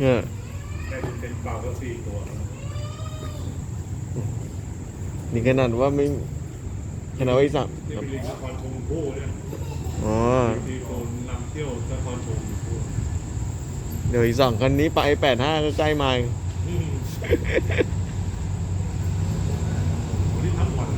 เนี่ยได้เป็นเป็นเป่าก็สี่ตัวนี่ขนาดว่าไม่ขนาดว่าอีกสามนี่เป็นลิงนครชมพู่เนี่ยอ๋อที่โซนนำเที่ยวนครชมพู่เดี๋ยวอีกสองคันนี้ไปแปดห้าก็ใกล้มาอีกอืมวันนี้ทั้งวัน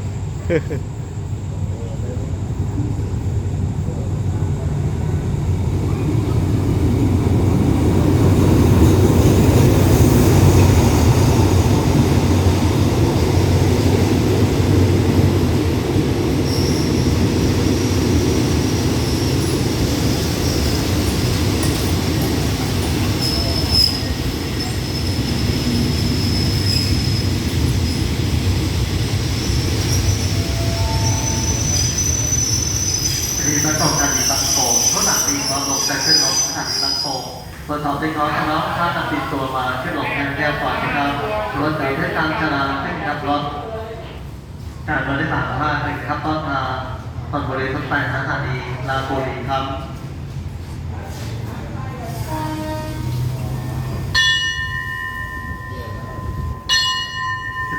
มีประสบการณ์มีบังโป่งเท่าหนักดีเราลงแต่ขึ้นลงเท่าหนักมีบังโป่งตรวจสอบเล็กน้อยแล้วถ้าตัดติดตัวมาขึ้นลงแทนแก้วก่อนนะครับรถจากเส้นทางชราขึ้นครับรถจากรถที่สามห้าหนึ่งครับต้นทางตอนบริเวณต้นไทรสถานีลาโบรีครับ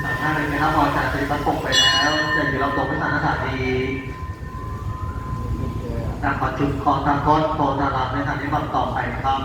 สามห้าหนึ่งนะครับพอจากติดบังโป่งไปแล้วจะอยู่เราตรงไปสถานีตามปั จจุบันของทางก้นโพธาราดในทางนี้บังต่อไปนะครับ